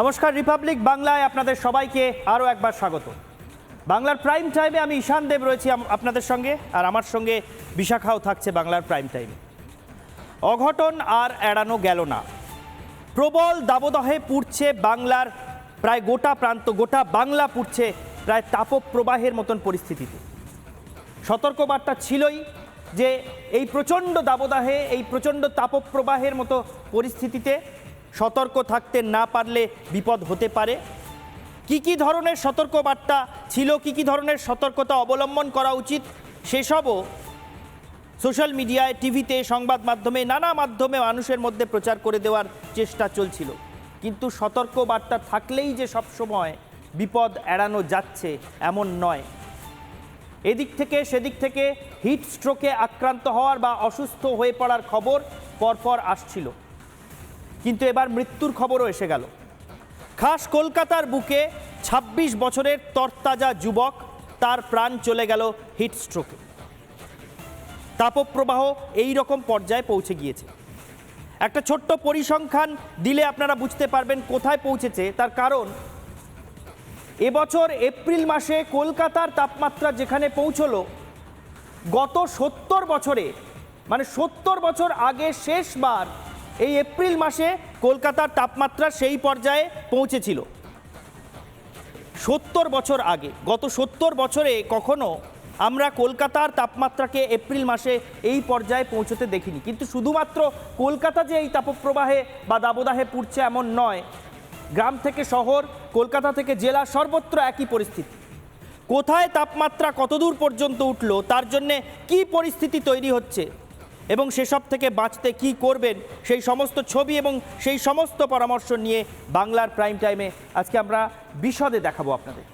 নমস্কার, রিপাবলিক বাংলায় আপনাদের সবাইকে আরও একবার স্বাগত। বাংলার প্রাইম টাইমে আমি ঈশান দেব রয়েছি আপনাদের সঙ্গে, আর আমার সঙ্গে বিশাখাও থাকছে বাংলার প্রাইম টাইমে অঘটন আর এড়ানো গেল না। প্রবল দাবদাহে পুড়ছে বাংলার প্রায় গোটা প্রান্ত, গোটা বাংলা পুড়ছে প্রায় তাপপ্রবাহের মতন পরিস্থিতিতে। সতর্কবার্তা ছিলই যে এই প্রচণ্ড দাবদাহে, এই প্রচণ্ড তাপপ্রবাহের মতো পরিস্থিতিতে সতর্ক থাকতে না পারলে বিপদ হতে পারে। কি কি ধরনের সতর্কবার্তা ছিল, কি কি ধরনের সতর্কতা অবলম্বন করা উচিত, সেসবও সোশ্যাল মিডিয়ায়, টিভিতে, সংবাদ মাধ্যমে, নানা মাধ্যমে মানুষের মধ্যে প্রচার করে দেওয়ার চেষ্টা চলছিল। কিন্তু সতর্ক বার্তা থাকলেই যে সবসময় বিপদ এড়ানো যাচ্ছে, এমন নয়। এদিক থেকে, সেদিক থেকে হিট স্ট্রোকে আক্রান্ত হওয়ার বা অসুস্থ হয়ে পড়ার খবর পরপর আসছিল। কিন্তু এবার মৃত্যুর খবরও এসে গেল। খাস কলকাতার বুকে ২৬ বছরের তরতাজা যুবক, তার প্রাণ চলে গেল হিট স্ট্রোকে। তাপপ্রবাহ এই রকম পর্যায়ে পৌঁছে গিয়েছে। একটা ছোট্ট পরিসংখ্যান দিলে আপনারা বুঝতে পারবেন কোথায় পৌঁছেছে, তার কারণ এবছর এপ্রিল মাসে কলকাতার তাপমাত্রা যেখানে পৌঁছলো, গত সত্তর বছরে মানে সত্তর বছর আগে শেষবার এই এপ্রিল মাসে কলকাতার তাপমাত্রা সেই পর্যায়ে পৌঁছেছিল। সত্তর বছর আগে, গত সত্তর বছরে কখনো আমরা কলকাতার তাপমাত্রাকে এপ্রিল মাসে এই পর্যায়ে পৌঁছতে দেখিনি। কিন্তু শুধুমাত্র কলকাতা যে এই তাপপ্রবাহে বা দাবদাহে পুড়ছে এমন নয়, গ্রাম থেকে শহর, কলকাতা থেকে জেলা সর্বত্র একই পরিস্থিতি। কোথায় তাপমাত্রা কতদূর পর্যন্ত উঠল, তার জন্যে কি পরিস্থিতি তৈরি হচ্ছে এবং সেসব থেকে বাঁচতে কি করবেন সেই সমস্ত ছবি এবং সেই সমস্ত পরামর্শ নিয়ে বাংলার প্রাইম টাইমে আজকে আমরা বিশদে দেখাবো আপনাদের।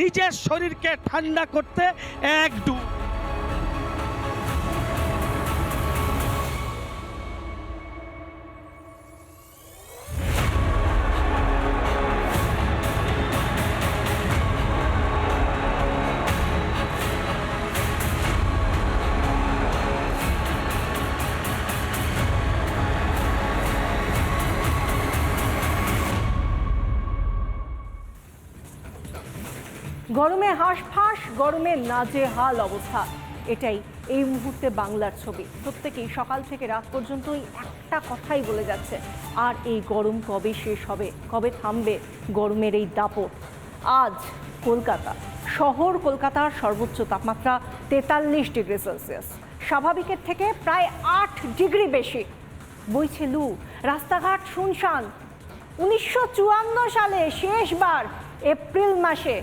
নিজের শরীরকে ঠান্ডা করতে এক ডু গরমে হাঁসফাঁস, গরমে নাজেহাল অবস্থা। এটাই এই মুহূর্তে বাংলার ছবি। প্রত্যেকেই সকাল থেকে রাত পর্যন্তই একটা কথাই বলে যাচ্ছে, আর এই গরম কবে শেষ হবে? কবে থামবে গরমের এই দাপট? আজ কলকাতা, শহর কলকাতার সর্বোচ্চ তাপমাত্রা তেতাল্লিশ ডিগ্রি সেলসিয়াস। স্বাভাবিকের থেকে প্রায় আট ডিগ্রি বেশি। বইছে লু, রাস্তাঘাট শুনশান। উনিশশো চুয়ান্ন সালে শেষবার এপ্রিল মাসে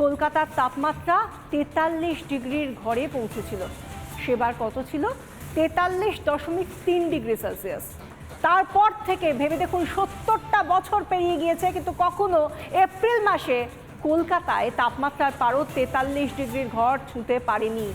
কলকাতার তাপমাত্রা তেতাল্লিশ ডিগ্রির ঘরে পৌঁছেছিল। সেবার কত ছিল? তেতাল্লিশ দশমিক তিন ডিগ্রি সেলসিয়াস। তারপর থেকে ভেবে দেখুন, সত্তরটা বছর পেরিয়ে গিয়েছে, কিন্তু কখনো এপ্রিল মাসে কলকাতায় তাপমাত্রার পারও তেতাল্লিশ ডিগ্রির ঘর ছুঁতে পারেনি।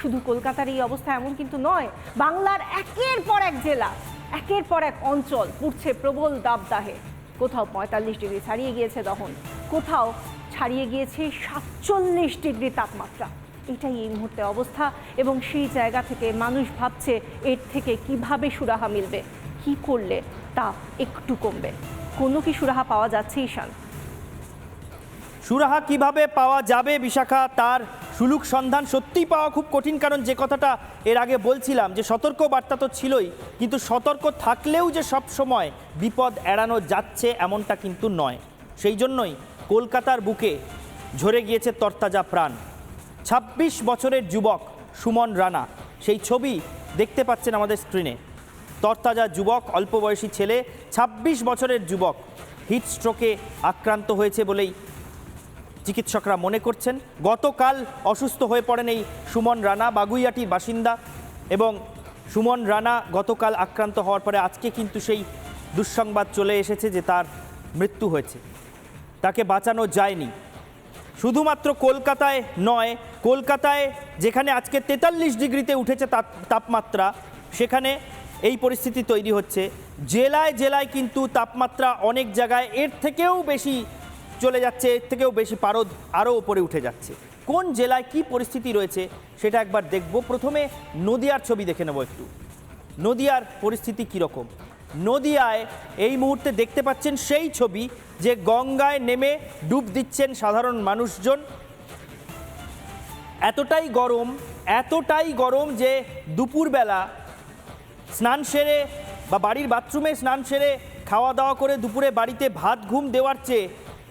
শুধু কলকাতার এই অবস্থা এমন কিন্তু নয়, বাংলার একের পর এক জেলা, একের পর এক অঞ্চল পুড়ছে প্রবল দাবদাহে। কোথাও পঁয়তাল্লিশ ডিগ্রি ছাড়িয়ে গিয়েছে তখন কোথাও ছাড়িয়ে গিয়েছে সাতচল্লিশ ডিগ্রি তাপমাত্রা। এটাই এই মুহূর্তে অবস্থা এবং সেই জায়গা থেকে মানুষ ভাবছে এর থেকে কীভাবে সুরাহা মিলবে, কি করলে তা একটু কমবে। কোনো কি সুরাহা পাওয়া যাচ্ছে, ঈশান? সুরাহা কীভাবে পাওয়া যাবে বিশাখা? তার সুলুক সন্ধান সত্যিই পাওয়া খুব কঠিন, কারণ যে কথাটা এর আগে বলছিলাম যে সতর্ক বার্তা তো ছিলই, কিন্তু সতর্ক থাকলেও যে সব সময় বিপদ এড়ানো যাচ্ছে এমনটা কিন্তু নয়। সেই জন্যই কলকাতার বুকে ঝরে গিয়েছে তরতাজা প্রাণ। ২৬ বছরের যুবক সুমন রানা, সেই ছবি দেখতে পাচ্ছেন আমাদের স্ক্রিনে তরতাজা যুবক, অল্প বয়সী ছেলে ২৬ বছরের যুবক, হিট স্ট্রোকে আক্রান্ত হয়েছে বলেই চিকিৎসকরা মনে করছেন। গতকাল অসুস্থ হয়ে পড়েন এই সুমন রানা বাগুইয়াটির বাসিন্দা এবং সুমন রানা গতকাল আক্রান্ত হওয়ার পরে আজকে কিন্তু সেই দুঃসংবাদ চলে এসেছে যে তার মৃত্যু হয়েছে। তাকে বাঁচানো যায়নি। শুধুমাত্র কলকাতায় নয়, কলকাতায় যেখানে আজকে তেতাল্লিশ ডিগ্রিতে উঠেছে তাপ- তাপমাত্রা, সেখানে এই পরিস্থিতি তৈরি হচ্ছে। জেলায় জেলায় কিন্তু তাপমাত্রা অনেক জায়গায় এর থেকেও বেশি চলে যাচ্ছে, এর থেকেও বেশি পারদ আরও উপরে উঠে যাচ্ছে। কোন জেলায় কি পরিস্থিতি রয়েছে সেটা একবার দেখব। প্রথমে নদিয়ার ছবি দেখে নেব একটু। নদিয়ার পরিস্থিতি কীরকম? নদিয়ায় এই মুহূর্তে দেখতে পাচ্ছেন সেই ছবি যে গঙ্গায় নেমে ডুব দিচ্ছেন সাধারণ মানুষজন। এতটাই গরম এতটাই গরম যে দুপুরবেলা স্নান সেরে বা বাড়ির বাথরুমে স্নান সেরে খাওয়া দাওয়া করে দুপুরে বাড়িতে ভাত ঘুম দেওয়ার চেয়ে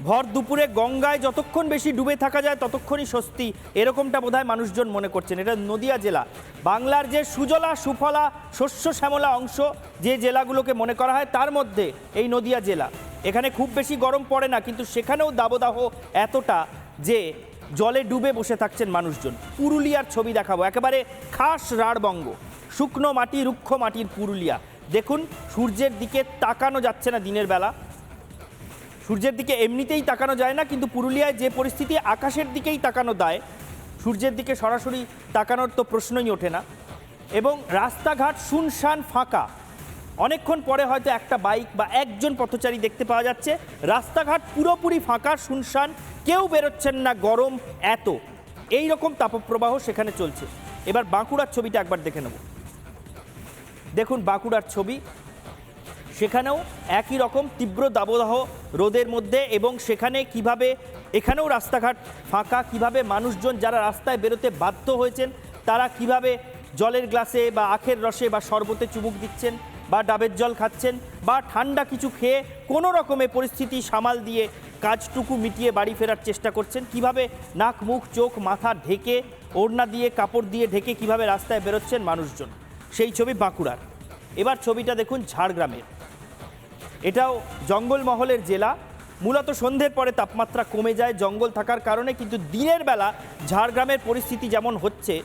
ভর দুপুরে গঙ্গায় যতক্ষণ বেশি ডুবে থাকা যায়, ততক্ষণই স্বস্তি। এরকমটা বোধহয় মানুষজন মনে করছেন। এটা নদিয়া জেলা। বাংলার যে সুজলা, সুফলা, শস্য শ্যামলা অংশ যে জেলাগুলোকে মনে করা হয়, তার মধ্যে এই নদিয়া জেলা। এখানে খুব বেশি গরম পড়ে না, কিন্তু সেখানেও দাবদাহ এতটা যে জলে ডুবে বসে থাকছেন মানুষজন। পুরুলিয়ার ছবি দেখাবো। একেবারে খাস রাঢ়বঙ্গ। শুকনো মাটি, রুক্ষ মাটির পুরুলিয়া। দেখুন, সূর্যের দিকে তাকানো যাচ্ছে না দিনের বেলা। সূর্যের দিকে এমনিতেই তাকানো যায় না, কিন্তু পুরুলিয়ায় যে পরিস্থিতি, আকাশের দিকেই তাকানো দেয়। সূর্যের দিকে সরাসরি তাকানোর তো প্রশ্নই ওঠে না। এবং রাস্তাঘাট শুনশান ফাঁকা। অনেকক্ষণ পরে হয়তো একটা বাইক বা একজন পথচারী দেখতে পাওয়া যাচ্ছে। রাস্তাঘাট পুরোপুরি ফাঁকা, শুনশান, কেউ বেরোচ্ছেন না, গরম এত। এই রকম তাপপ্রবাহ সেখানে চলছে। এবার বাঁকুড়ার ছবিটা একবার দেখে নেব। দেখুন বাঁকুড়ার ছবি। সেখানেও একই রকম তীব্র দাবদাহ রোদের মধ্যে এবং সেখানে কীভাবে, এখানেও রাস্তাঘাট ফাঁকা, কীভাবে মানুষজন যারা রাস্তায় বেরোতে বাধ্য হয়েছেন, তারা কীভাবে জলের গ্লাসে বা আখের রসে বা শরবতে চুমুক দিচ্ছেন বা ডাবের জল খাচ্ছেন বা ঠান্ডা কিছু খেয়ে কোনো রকমে পরিস্থিতি সামাল দিয়ে কাজটুকু মিটিয়ে বাড়ি ফেরার চেষ্টা করছেন, কীভাবে নাক, মুখ, চোখ, মাথা ঢেকে, ওড়না দিয়ে, কাপড় দিয়ে ঢেকে কীভাবে রাস্তায় বেরোচ্ছেন মানুষজন? সেই ছবি বাঁকুড়ার। এবার ছবিটা দেখুন ঝাড়গ্রামের। এটাও জঙ্গলমহলের জেলা। মূলত সন্ধ্যের পরে তাপমাত্রা কমে যায়, জঙ্গল থাকার কারণে, কিন্তু দিনের বেলা ঝাড়গ্রামের পরিস্থিতি যেমন হচ্ছে,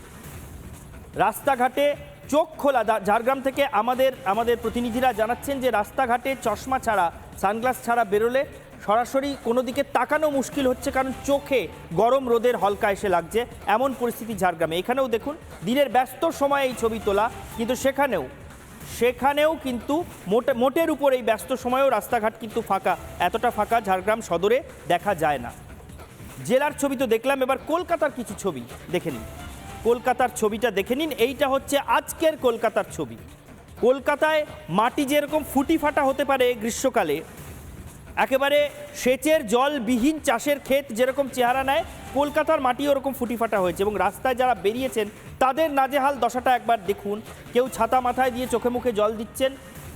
রাস্তাঘাটে চোখ খোলা। ঝাড়গ্রাম থেকে আমাদের আমাদের প্রতিনিধিরা জানাচ্ছেন যে রাস্তাঘাটে চশমা ছাড়া, সানগ্লাস ছাড়া বেরোলে সরাসরি কোনো দিকে তাকানো মুশকিল হচ্ছে, কারণ চোখে গরম রোদের হলকা এসে লাগছে। এমন পরিস্থিতি ঝাড়গ্রামে। এখানেও দেখুন, দিনের ব্যস্ত সময়ে এই ছবি তোলা, কিন্তু সেখানেও সেখানেও কিন্তু মোটে, মোটের উপর এই ব্যস্ত সময়েও রাস্তাঘাট কিন্তু ফাঁকা। এতটা ফাঁকা ঝাড়গ্রাম সদরে দেখা যায় না। জেলার ছবি তো দেখলাম, এবার কলকাতার কিছু ছবি দেখে নিন। কলকাতার ছবিটা দেখে নিন, এইটা হচ্ছে আজকের কলকাতার ছবি। কলকাতায় মাটি যেরকম ফুটি ফাটা হতে পারে গ্রীষ্মকালে একেবারে সেচের জলবিহীন চাষের ক্ষেত যেরকম চেহারা নেয়, কলকাতার মাটি ওরকম ফুটি ফাটা হয়েছে এবং রাস্তায় যারা বেরিয়েছেন, তাদের নাজেহাল দশাটা একবার দেখুন। কেউ ছাতা মাথায় দিয়ে চোখে মুখে জল দিচ্ছেন,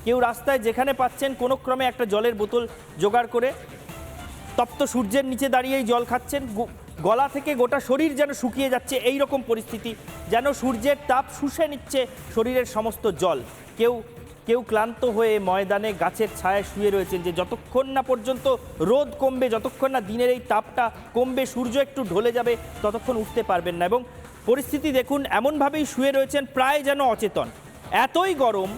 কেউ রাস্তায় যেখানে পাচ্ছেন কোনো ক্রমে একটা জলের বোতল জোগাড় করে তপ্ত সূর্যের নিচে দাঁড়িয়েই জল খাচ্ছেন। গলা থেকে গোটা শরীর যেন শুকিয়ে যাচ্ছে এই রকম পরিস্থিতি, যেন সূর্যের তাপ শুষে নিচ্ছে শরীরের সমস্ত জল। কেউ কেউ ক্লান্ত হয়ে ময়দানে গাছের ছায়ায় শুয়ে রয়েছেন যে যতক্ষণ না পর্যন্ত রোদ কমবে, যতক্ষণ না দিনের এই তাপটা কমবে, সূর্য একটু ঢলে যাবে, ততক্ষণ উঠতে পারবেন না। এবং পরিস্থিতি দেখুন, এমনভাবেই শুয়ে রয়েছেন প্রায় যেন অচেতন। এতই গরম,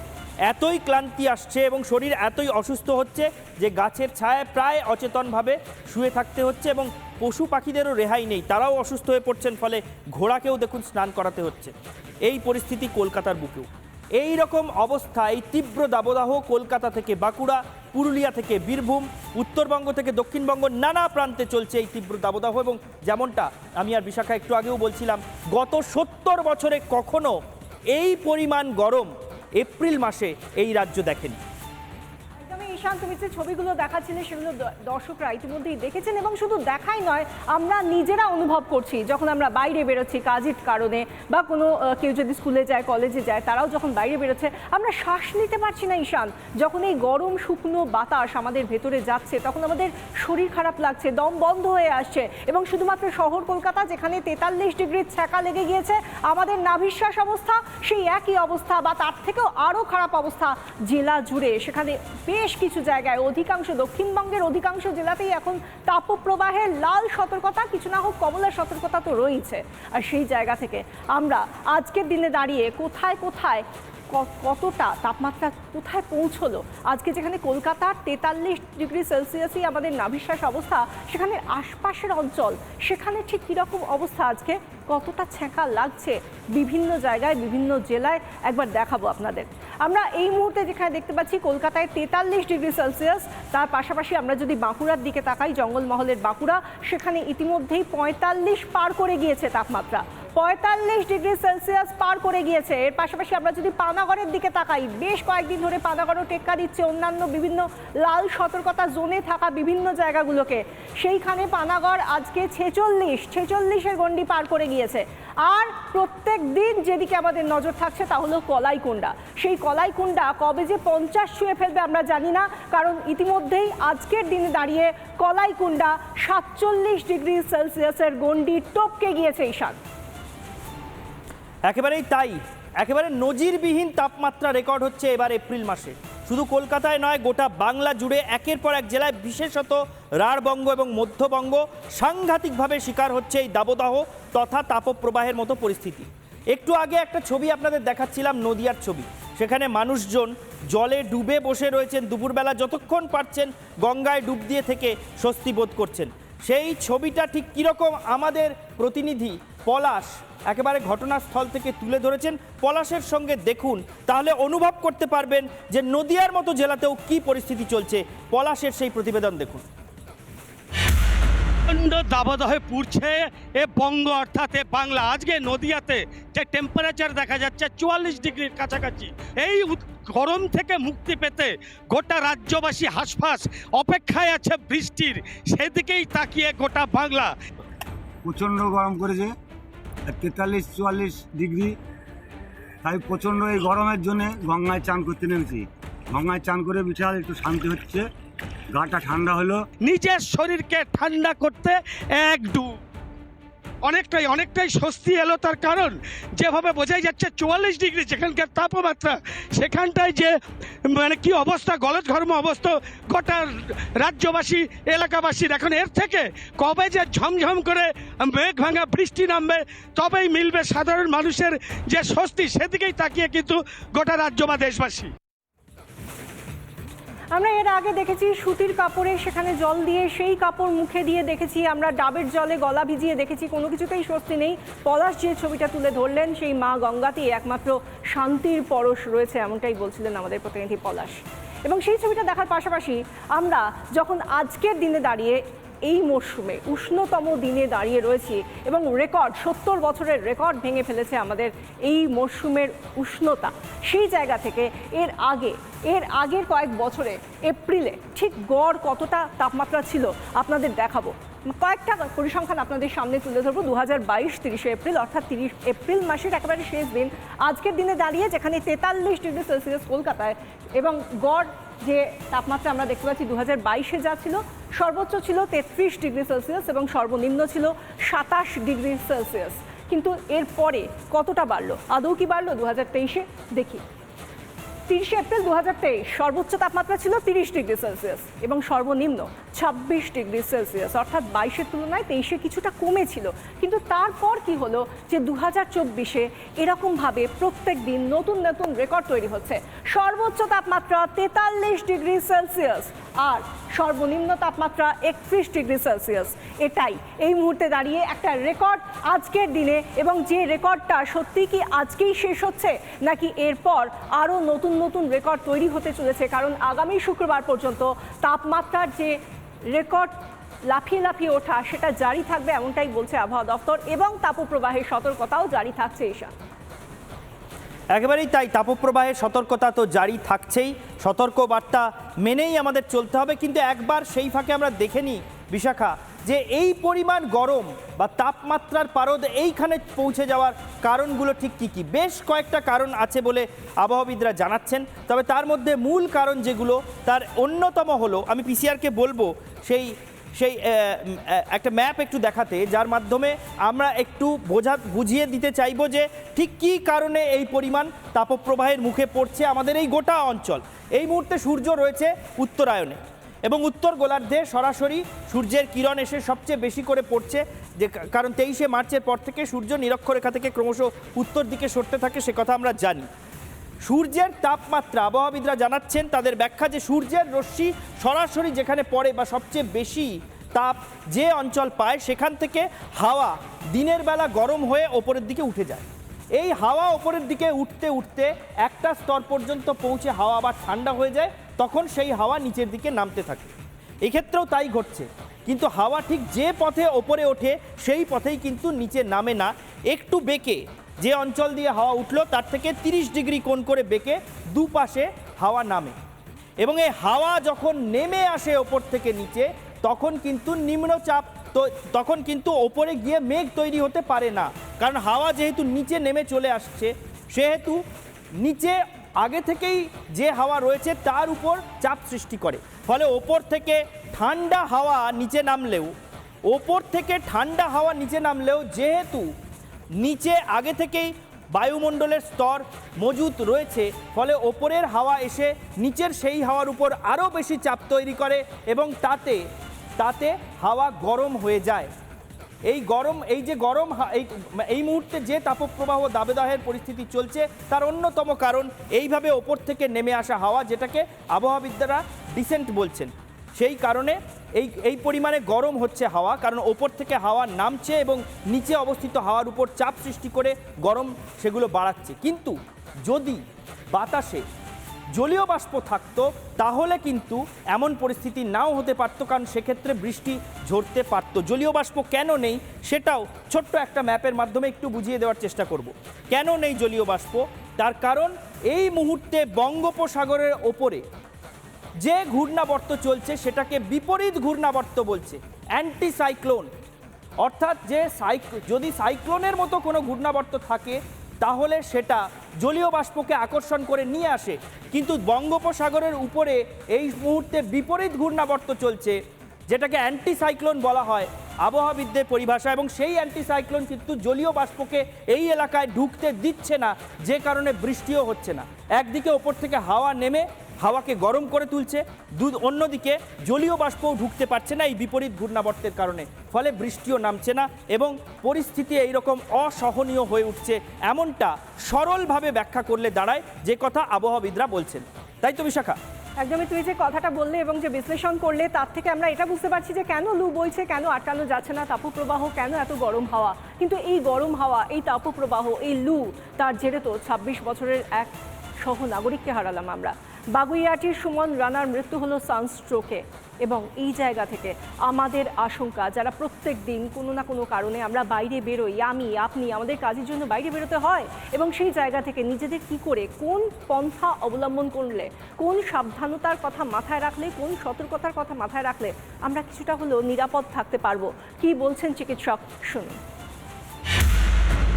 এতই ক্লান্তি আসছে এবং শরীর এতই অসুস্থ হচ্ছে যে গাছের ছায়ায় প্রায় অচেতনভাবে শুয়ে থাকতে হচ্ছে এবং পশু পাখিদেরও রেহাই নেই। তারাও অসুস্থ হয়ে পড়ছেন, ফলে ঘোড়াকেও দেখুন স্নান করাতে হচ্ছে। এই পরিস্থিতি কলকাতার বুকেও। এই রকম অবস্থায় তীব্র দাবদাহ কলকাতা থেকে বাঁকুড়া, পুরুলিয়া থেকে বীরভূম, উত্তরবঙ্গ থেকে দক্ষিণবঙ্গ, নানা প্রান্তে চলছে এই তীব্র দাবদাহ এবং যেমনটা আমি আর বিশাখা একটু আগেও বলছিলাম, গত সত্তর বছরে কখনো এই পরিমাণ গরম এপ্রিল মাসে এই রাজ্য দেখেনি। ঈশান তুমি যে ছবিগুলো দেখাচ্ছিলে সেগুলো দর্শকরা ইতিমধ্যেই দেখেছেন এবং শুধু দেখাই নয়, আমরা নিজেরা অনুভব করছি। যখন আমরা বাইরে বেরোচ্ছি কাজের কারণে বা কোনো কেউ যদি স্কুলে যায়, কলেজে যায়, তারাও যখন বাইরে বেরোচ্ছে, আমরা শ্বাস নিতে পারছি না ঈশান। যখন এই গরম, শুকনো বাতাস আমাদের ভেতরে যাচ্ছে, তখন আমাদের শরীর খারাপ লাগছে, দম বন্ধ হয়ে আসছে এবং শুধুমাত্র শহর কলকাতা, যেখানে তেতাল্লিশ ডিগ্রির ছ্যাঁকা লেগে গিয়েছে, আমাদের নাভিশ্বাস অবস্থা সেই একই অবস্থা বা তার থেকেও আরও খারাপ অবস্থা জেলা জুড়ে। সেখানে বেশ কিছু জায়গায়। অধিকাংশ দক্ষিণবঙ্গের অধিকাংশ জেলাতেই এখন তাপপ্রবাহের লাল সতর্কতা, কিছু না হোক কমলার সতর্কতা তো রয়েছে আর সেই জায়গা থেকে আমরা আজকের দিনে দাঁড়িয়ে কোথায় কোথায় কতটা তাপমাত্রা কোথায় পৌঁছলো? আজকে যেখানে কলকাতার তেতাল্লিশ ডিগ্রি সেলসিয়াসই আমাদের নাভিশ্বাস অবস্থা, সেখানে আশপাশের অঞ্চল, সেখানে ঠিক কীরকম অবস্থা আজকে? কতটা ছ্যাঁকা লাগছে? বিভিন্ন জায়গায়, বিভিন্ন জেলায় একবার দেখাবো আপনাদের। আমরা এই মুহূর্তে যেখানে দেখতে পাচ্ছি, কলকাতায় তেতাল্লিশ ডিগ্রি সেলসিয়াস। তার পাশাপাশি আমরা যদি বাঁকুড়ার দিকে তাকাই, জঙ্গলমহলের বাঁকুড়া, সেখানে ইতিমধ্যেই পঁয়তাল্লিশ পার করে গিয়েছে তাপমাত্রা। পঁয়তাল্লিশ ডিগ্রি সেলসিয়াস পার করে গিয়েছে। এর পাশাপাশি আমরা যদি পানাগড়ের দিকে তাকাই, বেশ কয়েকদিন ধরে পানাগড়ও টেক্কা দিচ্ছে অন্যান্য বিভিন্ন লাল সতর্কতা জোনে থাকা বিভিন্ন জায়গাগুলোকে। সেইখানে পানাগড় আজকে ছেচল্লিশ, ছেচল্লিশের গণ্ডি পার করে গিয়েছে। আর প্রত্যেক দিন যেদিকে আমাদের নজর থাকছে তা হলো কলাইকুণ্ডা। সেই কলাইকুণ্ডা কবে যে পঞ্চাশ ছুঁয়ে ফেলবে আমরা জানি না, কারণ ইতিমধ্যেই আজকের দিনে দাঁড়িয়ে কলাইকুণ্ডা সাতচল্লিশ ডিগ্রি সেলসিয়াসের গণ্ডি টপকে গিয়েছে ঈশান। একেবারেই তাই। একেবারে নজিরবিহীন তাপমাত্রা রেকর্ড হচ্ছে এবার এপ্রিল মাসে। শুধু কলকাতায় নয়, গোটা বাংলা জুড়ে একের পর এক জেলায় বিশেষত রাঢ়বঙ্গ এবং মধ্যবঙ্গ সাংঘাতিকভাবে শিকার হচ্ছে এই দাবদাহ তথা তাপপ্রবাহের মতো পরিস্থিতি। একটু আগে একটা ছবি আপনাদের দেখাচ্ছিলাম, নদিয়ার ছবি। সেখানে মানুষজন জলে ডুবে বসে রয়েছেন, দুপুরবেলা যতক্ষণ পারছেন গঙ্গায় ডুব দিয়ে থেকে স্বস্তি বোধ করছেন। সেই ছবিটা ঠিক কীরকম আমাদের প্রতিনিধি পলাশ একেবারে ঘটনাস্থল থেকে তুলে ধরেছেন। পলাশের সঙ্গে দেখুন তাহলে অনুভব করতে পারবেন যে নদিয়ার মতো জেলাতেও কি পরিস্থিতি চলছে। পলাশের সেই প্রতিবেদন দেখুন। প্রচণ্ড দাবদাহে পুড়ছে এ বঙ্গ অর্থাৎ এ বাংলা। আজকে নদিয়াতে যে টেম্পারেচার দেখা যাচ্ছে চুয়াল্লিশ ডিগ্রির কাছাকাছি এই গরম থেকে মুক্তি পেতে গোটা রাজ্যবাসী হাসফাস অপেক্ষায় আছে বৃষ্টির। সেদিকেই তাকিয়ে গোটা বাংলা। প্রচণ্ড গরম করেছে। তেতাল্লিশ, চুয়াল্লিশ ডিগ্রি। তাই প্রচণ্ড এই গরমের জন্যে গঙ্গায় চান করতে নেমেছি। গঙ্গায় চান করে বিশাল একটু শান্তি হচ্ছে। গাটা ঠান্ডা হলো। নিজের শরীরকে ঠান্ডা করতে এক ডুব। অনেকটাই অনেকটাই স্বস্তি এলো তার কারণ, যেভাবে বোঝাই যাচ্ছে চুয়াল্লিশ ডিগ্রি যেখানকার তাপমাত্রা, সেখানটায় যে মানে কি অবস্থা গলত ঘর্ম অবস্থা, গোটা রাজ্যবাসী, এলাকাবাসীর। এখন এর থেকে কবে যে ঝমঝম করে মেঘ ভাঙা বৃষ্টি নামবে, তবেই মিলবে সাধারণ মানুষের যে স্বস্তি, সেদিকেই তাকিয়ে কিন্তু গোটা রাজ্য বা দেশবাসী। আমরা এর আগে দেখেছি সুতির কাপড়ে সেখানে জল দিয়ে সেই কাপড় মুখে দিয়ে দেখেছি। আমরা ডাবের জলে গলা ভিজিয়ে দেখেছি, কোনো কিছুতেই স্বস্তি নেই। পলাশ যে ছবিটা তুলে ধরলেন, সেই মা গঙ্গাতেই একমাত্র শান্তির পরশ রয়েছে এমনটাই বলছিলেন আমাদের প্রতিনিধি পলাশ। এবং সেই ছবিটা দেখার পাশাপাশি আমরা যখন আজকের দিনে দাঁড়িয়ে এই মরশুমে উষ্ণতম দিনে দাঁড়িয়ে রয়েছি এবং রেকর্ড, সত্তর বছরের রেকর্ড ভেঙে ফেলেছে আমাদের এই মরশুমের উষ্ণতা। সেই জায়গা থেকে এর আগে, এর আগের কয়েক বছরে এপ্রিলে ঠিক গড় কতটা তাপমাত্রা ছিল আপনাদের দেখাবো। কয়েকটা পরিসংখ্যান আপনাদের সামনে তুলে ধরবো। দু হাজার বাইশ তিরিশে এপ্রিল, অর্থাৎ তিরিশ এপ্রিল মাসের একেবারে শেষ দিন। আজকের দিনে দাঁড়িয়ে যেখানে তেতাল্লিশ ডিগ্রি সেলসিয়াস কলকাতায় এবং গড় যে তাপমাত্রা আমরা দেখতে পাচ্ছি দু হাজার বাইশে যা ছিল সর্বোচ্চ ছিল তেত্রিশ ডিগ্রি সেলসিয়াস এবং সর্বনিম্ন ছিল সাতাশ ডিগ্রি সেলসিয়াস। কিন্তু এরপরে কতটা বাড়লো? আদৌ কি বাড়লো? দু হাজার তেইশে দেখি। তিরিশে এপ্রিল দু হাজার তেইশ, সর্বোচ্চ তাপমাত্রা ছিল তিরিশ ডিগ্রি সেলসিয়াস এবং সর্বনিম্ন ছাব্বিশ ডিগ্রি সেলসিয়াস। অর্থাৎ বাইশের তুলনায় তেইশে কিছুটা কমেছিল। কিন্তু তারপর কি হলো যে দু হাজার চব্বিশে এরকমভাবে প্রত্যেক দিন নতুন নতুন রেকর্ড তৈরি হচ্ছে। সর্বোচ্চ তাপমাত্রা তেতাল্লিশ ডিগ্রি সেলসিয়াস। আর সর্বনিম্ন তাপমাত্রা একত্রিশ ডিগ্রি সেলসিয়াস। এটাই এই মুহূর্তে দাঁড়িয়ে একটা রেকর্ড আজকের দিনে এবং যে রেকর্ডটা সত্যি কি আজকেই শেষ হচ্ছে, নাকি এরপর আরও নতুন নতুন রেকর্ড তৈরি হতে চলেছে? কারণ আগামী শুক্রবার পর্যন্ত তাপমাত্রার যে রেকর্ড লাফিয়ে লাফিয়ে ওঠা, সেটা জারি থাকবে এমনটাই বলছে আবহাওয়া দপ্তর এবং তাপপ্রবাহের সতর্কতাও জারি থাকছে ঈশা একেবারেই তাই, তাপপ্রবাহের সতর্কতা তো জারি থাকছেই। সতর্ক বার্তা মেনেই আমাদের চলতে হবে, কিন্তু একবার সেই ফাঁকে আমরা দেখে নিই বিশাখা, যে এই পরিমাণ গরম বা তাপমাত্রার পারদ এইখানে পৌঁছে যাওয়ার কারণগুলো ঠিক কী কী? বেশ কয়েকটা কারণ আছে বলে আবহাওয়াবিদরা জানাচ্ছেন, তবে তার মধ্যে মূল কারণ যেগুলো, তার অন্যতম হলো, আমি পিসিআরকে বলব, সেই সেই একটা ম্যাপ একটু দেখাতে, যার মাধ্যমে আমরা একটু বোঝা, বুঝিয়ে দিতে চাইব যে ঠিক কী কারণে এই পরিমাণ তাপপ্রবাহের মুখে পড়ছে আমাদের এই গোটা অঞ্চল। এই মুহূর্তে সূর্য রয়েছে উত্তরায়ণে এবং উত্তর গোলার্ধে সরাসরি সূর্যের কিরণ এসে সবচেয়ে বেশি করে পড়ছে, যে কারণ তেইশে মার্চের পর থেকে সূর্য নিরক্ষরেখা থেকে ক্রমশ উত্তর দিকে সরতে থাকে, সে কথা আমরা জানি। সূর্যের তাপমাত্রা, আবহাওয়াবিদরা জানাচ্ছেন তাদের ব্যাখ্যা যে সূর্যের রশ্মি সরাসরি যেখানে পড়ে বা সবচেয়ে বেশি তাপ যে অঞ্চল পায়, সেখান থেকে হাওয়া দিনের বেলা গরম হয়ে ওপরের দিকে উঠে যায়। এই হাওয়া ওপরের দিকে উঠতে উঠতে একটা স্তর পর্যন্ত পৌঁছে হাওয়া আবার ঠান্ডা হয়ে যায়, তখন সেই হাওয়া নিচের দিকে নামতে থাকে। এক্ষেত্রেও তাই ঘটছে। কিন্তু হাওয়া ঠিক যে পথে ওপরে ওঠে, সেই পথেই কিন্তু নিচে নামে না। একটু বেঁকে যে অঞ্চল দিয়ে হাওয়া উঠল, তার থেকে তিরিশ ডিগ্রি কোণ করে বেঁকে দুপাশে হাওয়া নামে। এবং এই হাওয়া যখন নেমে আসে ওপর থেকে নিচে, তখন কিন্তু নিম্নচাপ তো, তখন কিন্তু ওপরে গিয়ে মেঘ তৈরি হতে পারে না। কারণ হাওয়া যেহেতু নিচে নেমে চলে আসছে, সেহেতু নিচে আগে থেকেই যে হাওয়া রয়েছে, তার উপর চাপ সৃষ্টি করে। ফলে ওপর থেকে ঠান্ডা হাওয়া নিচে নামলেও, ওপর থেকে ঠান্ডা হাওয়া নিচে নামলেও যেহেতু নিচে আগে থেকেই বায়ুমণ্ডলের স্তর মজুত রয়েছে, ফলে ওপরের হাওয়া এসে নিচের সেই হাওয়ার উপর আরও বেশি চাপ তৈরি করে এবং তাতে তাতে হাওয়া গরম হয়ে যায়। এই গরম, এই যে গরম এই এই মুহূর্তে যে তাপপ্রবাহ দাবেদাহের পরিস্থিতি চলছে, তার অন্যতম কারণ এইভাবে ওপর থেকে নেমে আসা হাওয়া যেটাকে আবহাওয়াবিদরা ডিসেন্ট বলছেন। সেই কারণে এই এই পরিমাণে গরম হচ্ছে হাওয়া, কারণ ওপর থেকে হাওয়া নামছে এবং নিচে অবস্থিত হাওয়ার উপর চাপ সৃষ্টি করে গরম সেগুলো বাড়াচ্ছে। কিন্তু যদি বাতাসে জলীয় বাষ্প থাকতো, তাহলে কিন্তু এমন পরিস্থিতি নাও হতে পারতো, কারণ সেক্ষেত্রে বৃষ্টি ঝরতে পারতো। জলীয় বাষ্প কেন নেই সেটাও ছোট্ট একটা ম্যাপের মাধ্যমে একটু বুঝিয়ে দেওয়ার চেষ্টা করব। কেন নেই জলীয় বাষ্প? তার কারণ এই মুহূর্তে বঙ্গোপসাগরের ওপরে যে ঘূর্ণাবর্ত চলছে সেটাকে বিপরীত ঘূর্ণাবর্ত বলছে অ্যান্টি সাইক্লোন অর্থাৎ যে সাইক যদি সাইক্লোনের মতো কোনো ঘূর্ণাবর্ত থাকে, তাহলে সেটা জলীয় বাষ্পকে আকর্ষণ করে নিয়ে আসে। কিন্তু বঙ্গোপসাগরের উপরে এই মুহূর্তে বিপরীত ঘূর্ণাবর্ত চলছে, যেটাকে অ্যান্টি সাইক্লোন বলা হয় আবহাওয়াবিদদের পরিভাষা, এবং সেই অ্যান্টি সাইক্লোন কিন্তু জলীয় বাষ্পকে এই এলাকায় ঢুকতে দিচ্ছে না, যে কারণে বৃষ্টিও হচ্ছে না। একদিকে ওপর থেকে হাওয়া নেমে হাওয়াকে গরম করে তুলছে। অন্যদিকে জলীয় বাষ্পও ঢুকতে পারছে না এই বিপরীত ঘূর্ণাবর্তের কারণে। ফলে বৃষ্টিও নামছে না এবং পরিস্থিতি এইরকম অসহনীয় হয়ে উঠছে এমনটা সরলভাবে ব্যাখ্যা করলে দাঁড়ায় যে কথা আবহাওয়াবিদরা বলছেন। তাই তো বিশাখা? একদমই তুমি যে কথাটা বললে এবং যে বিশ্লেষণ করলে তার থেকে আমরা এটা বুঝতে পারছি যে কেন লু বইছে, কেন আটকানো যাচ্ছে না তাপপ্রবাহ কেন এত গরম হাওয়া? কিন্তু এই গরম হাওয়া, এই তাপপ্রবাহ এই লু, তার জেরে তো ছাব্বিশ বছরের এক সহ নাগরিককে হারালাম আমরা। বাগুইয়াটির সুমন রানার মৃত্যু হলো সানস্ট্রোকে এবং এই জায়গা থেকে আমাদের আশঙ্কা, যারা প্রত্যেক দিন কোনো না কোনো কারণে আমরা বাইরে বেরোই, আমি, আপনি আমাদের কাজের জন্য বাইরে বেরোতে হয় এবং সেই জায়গা থেকে নিজেদের কি করে, কোন পন্থা অবলম্বন করলে, কোন সাবধানতার কথা মাথায় রাখলে, কোন সতর্কতার কথা মাথায় রাখলে আমরা কিছুটা হলেও নিরাপদ থাকতে পারব? কি বলছেন চিকিৎসক? শুনুন।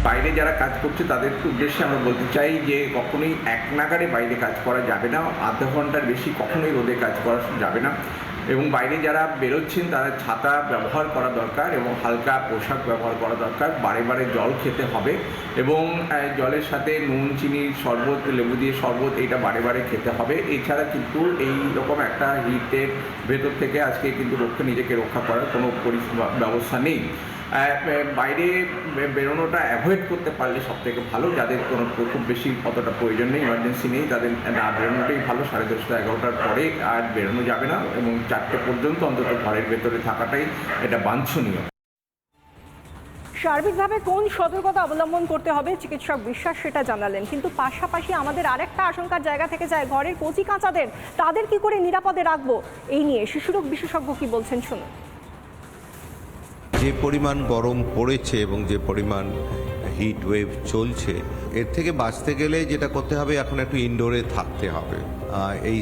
বাইরে যারা কাজ করছে তাদের উদ্দেশ্যে আমরা বলতে চাই যে কখনোই এক নাগারে বাইরে কাজ করা যাবে না, আধ ঘণ্টার বেশি কখনোই রোদে কাজ করা যাবে না। এবং বাইরে যারা বেরোচ্ছেন তারা ছাতা ব্যবহার করা দরকার এবং হালকা পোশাক ব্যবহার করা দরকার। বারে বারে জল খেতে হবে এবং জলের সাথে নুন, চিনি, শরবত, লেবু দিয়ে শরবত, এইটা বারে বারে খেতে হবে। এছাড়া কিন্তু এই রকম একটা হিটের ভেতর থেকে আজকে কিন্তু রক্ষা নিজেকে রক্ষা করার কোনো ব্যবস্থা নেই। বাইরে বেরোনোটা অ্যাভয়েড করতে পারলে সব থেকে ভালো। যাদের কোনো খুব বেশি অতটা প্রয়োজন নেই ইমার্জেন্সি নেই, তাদের না বেরোনোটাই ভালো। সাড়ে দশটা, এগারোটার পরে আর বেরোনো যাবে না এবং চারটে পর্যন্ত অন্তত ঘরের ভেতরে থাকাটাই এটা বাঞ্ছনীয়। সার্বিকভাবে কোন সতর্কতা অবলম্বন করতে হবে? চিকিৎসক বিশ্বাস সেটা জানালেন। কিন্তু পাশাপাশি আমাদের আরেকটা আশঙ্কার জায়গা থেকে যায়, ঘরের কচি কাঁচাদের, তাদের কি করে নিরাপদে রাখব? এই নিয়ে শিশুরোগ বিশেষজ্ঞ কি বলছেন শুনুন। যে পরিমাণ গরম পড়েছে এবং যে পরিমাণ হিট ওয়েভ চলছে, এর থেকে বাঁচতে গেলে যেটা করতে হবে, এখন একটু ইনডোরে থাকতে হবে। এই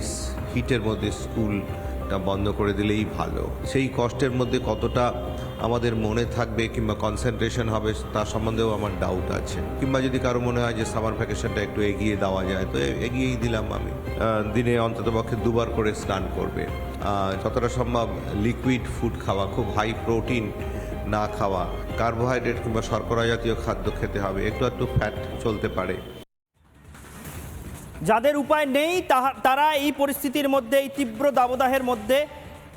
হিটের মধ্যে স্কুলটা বন্ধ করে দিলেই ভালো। সেই কষ্টের মধ্যে কতটা আমাদের মনে থাকবে কিংবা কনসেন্ট্রেশন হবে তার সম্বন্ধেও আমার ডাউট আছে। কিংবা যদি কারও মনে হয় যে সামার ভ্যাকেশনটা একটু এগিয়ে দেওয়া যায়, তো এগিয়েই দিলাম আমি। দিনে অন্ততপক্ষে দুবার করে স্নান করবে। যতটা সম্ভব লিকুইড ফুড খাওয়া, খুব হাই প্রোটিন না খাওয়া, কার্বোহাইড্রেট কিংবা শর্করা জাতীয় খাদ্য খেতে হবে। একটু একটু ফ্যাট চলতে পারে। যাদের উপায় নেই তারা এই পরিস্থিতির মধ্যে, এই তীব্র দাবদাহের মধ্যে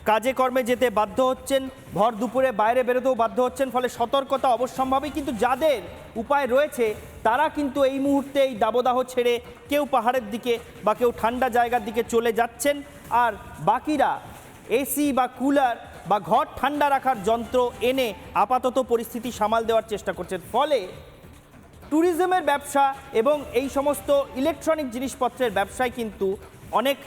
কাজে কর্মে যেতে বাধ্য হচ্ছেন। ভর দুপুরে বাইরে বেরোতেও বাধ্য হচ্ছেন, ফলে সতর্কতা অবশ্যম্ভাবী। কিন্তু যাদের উপায় রয়েছে, তারা কিন্তু এই মুহূর্তে এই দাবদাহ ছেড়ে কেউ পাহাড়ের দিকে বা কেউ ঠান্ডা জায়গার দিকে চলে যাচ্ছেন। আর বাকিরা, এসি বা কুলার বা ঘর ঠান্ডা রাখার যন্ত্র এনে আপাতত পরিস্থিতি সামাল দেওয়ার চেষ্টা করছেন। ফলে ট্যুরিজমের ব্যবসা এবং এই সমস্ত ইলেকট্রনিক জিনিসপত্রের ব্যবসায় কিন্তু অনেক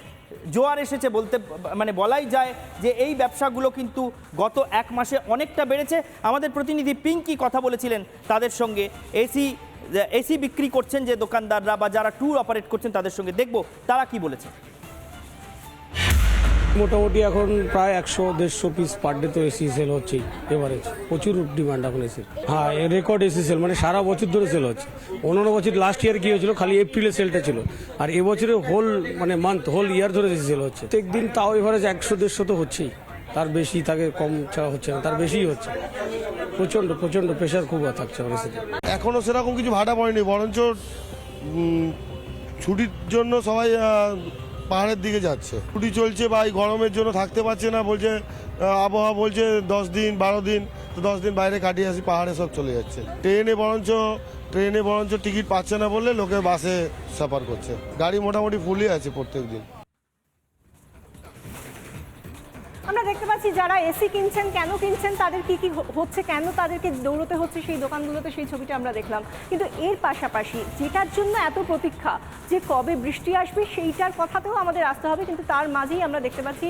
জোয়ার এসেছে বলতে মানে বলাই যায় যে এই ব্যবসাগুলো কিন্তু গত এক মাসে অনেকটা বেড়েছে। আমাদের প্রতিনিধি পিঙ্কি কথা বলেছিলেন তাদের সঙ্গে। এসি এসি বিক্রি করছেন যে দোকানদাররা বা যারা ট্যুর অপারেট করছেন তাদের সঙ্গে দেখব তারা কি বলেছে। মোটামুটি এখন প্রায় একশো, দেড়শো পিস পার ডে তো এসি সেল হচ্ছেই এভারেজ প্রচুর ডিমান্ড এখন এসির হ্যাঁ রেকর্ড এসি সেল মানে সারা বছর ধরে সেল হচ্ছে। অন্যান্য বছর লাস্ট ইয়ার কি হয়েছিল? খালি এপ্রিলে সেলটা ছিল। আর এবছরে হোল মানে মান্থ হোল ইয়ার ধরে এসি সেল হচ্ছে। প্রত্যেক দিন তাও এভারেজ একশো, দেড়শো তো হচ্ছেই। তার বেশি তাকে কম ছাড়া হচ্ছে না, তার বেশিই হচ্ছে। প্রচণ্ড প্রচণ্ড প্রেশার খুব থাকছে আমার এসিতে এখনও সেরকম কিছু ভাড়া পড়েনি, বরঞ্চ ছুটির জন্য সবাই পাহাড়ের দিকে যাচ্ছে। ছুটি চলছে বা এই গরমের জন্য থাকতে পারছে না, বলছে আবহাওয়া বলছে দশ দিন, বারো দিন, তো দশ দিন বাইরে কাটিয়ে আসি, পাহাড়ে সব চলে যাচ্ছে। ট্রেনে বরঞ্চ ট্রেনে বরঞ্চ টিকিট পাচ্ছে না বললে লোকে বাসে সাফার করছে। গাড়ি মোটামুটি ফুলই আছে প্রত্যেক দিন আমরা দেখতে পাচ্ছি যারা এসি কিনছেন, কেন কিনছেন, তাদের কি কি হচ্ছে, কেন তাদেরকে দৌড়তে হচ্ছে সেই দোকানগুলোতে, সেই ছবিটা আমরা দেখলাম। কিন্তু এর পাশাপাশি যেটার জন্য এত প্রতীক্ষা যে কবে বৃষ্টি আসবে, সেইটার কথাতেও আমাদের আসতে হবে। কিন্তু তার মাঝেই আমরা দেখতে পাচ্ছি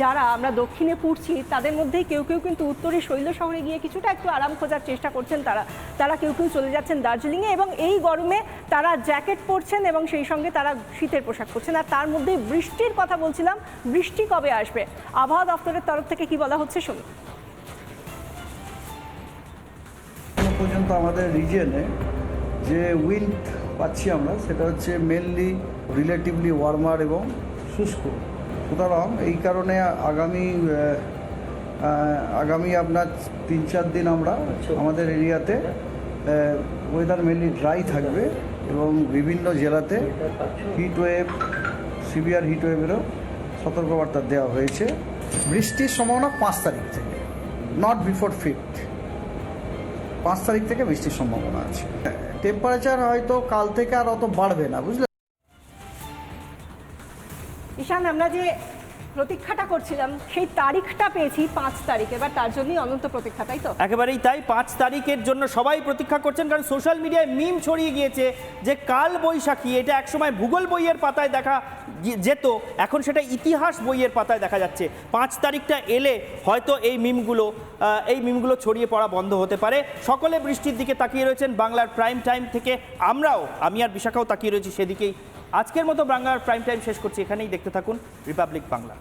যারা আমরা দক্ষিণে পুড়ছি, তাদের মধ্যেই কেউ কেউ কিন্তু উত্তরে শৈল শহরে গিয়ে কিছুটা একটু আরাম খোঁজার চেষ্টা করছেন তারা। তারা কেউ কেউ চলে যাচ্ছেন দার্জিলিংয়ে এবং এই গরমে তারা জ্যাকেট পরছেন এবং সেই সঙ্গে তারা শীতের পোশাক পরছেন। আর তার মধ্যে বৃষ্টির কথা বলছিলাম, বৃষ্টি কবে আসবে? আবহাওয়া দপ্তরের তরফ থেকে কি বলা হচ্ছে শুনুন। পর্যন্ত আমাদের রিজিয়নে যে উইন্ড পাচ্ছি আমরা, সেটা হচ্ছে মেনলি রিলেটিভলি ওয়ার্মার এবং শুষ্ক। সুতরাং এই কারণে আগামী আগামী আপনার তিন চার দিন আমরা আমাদের এরিয়াতে ওয়েদার মেনলি ড্রাই থাকবে এবং বিভিন্ন জেলাতে হিট ওয়েভ সিভিয়ার হিট ওয়েভেরও সতর্কবার্তা দেওয়া হয়েছে। বৃষ্টির সম্ভাবনা পাঁচ তারিখ থেকে নট বিফোর ফিফথ পাঁচ তারিখ থেকে বৃষ্টির সম্ভাবনা আছে। টেম্পারেচার হয়তো কাল থেকে আর অত বাড়বে না বুঝলে ঈশান আমরা যে প্রতীক্ষাটা করছিলাম, সেই তারিখটা পেয়েছি পাঁচ তারিখ, এবার তার জন্যই অনন্ত প্রতীক্ষা, তাই তো? একেবারেই তাই, পাঁচ তারিখের জন্য সবাই প্রতীক্ষা করছেন, কারণ সোশ্যাল মিডিয়ায় মিম ছড়িয়ে গিয়েছে যে কাল বৈশাখী, এটা একসময় ভূগোল বইয়ের পাতায় দেখা যেত, এখন সেটা ইতিহাস বইয়ের পাতায় দেখা যাচ্ছে। পাঁচ তারিখটা এলে হয়তো এই মিমগুলো এই মিমগুলো ছড়িয়ে পড়া বন্ধ হতে পারে। সকলে বৃষ্টির দিকে তাকিয়ে রয়েছেন, বাংলার প্রাইম টাইম থেকে আমরাও, আমি আর বিশাখাও তাকিয়ে রয়েছি সেদিকেই আজকের মতো বাংলার প্রাইম টাইম শেষ করছি এখানেই দেখতে থাকুন রিপাবলিক বাংলা।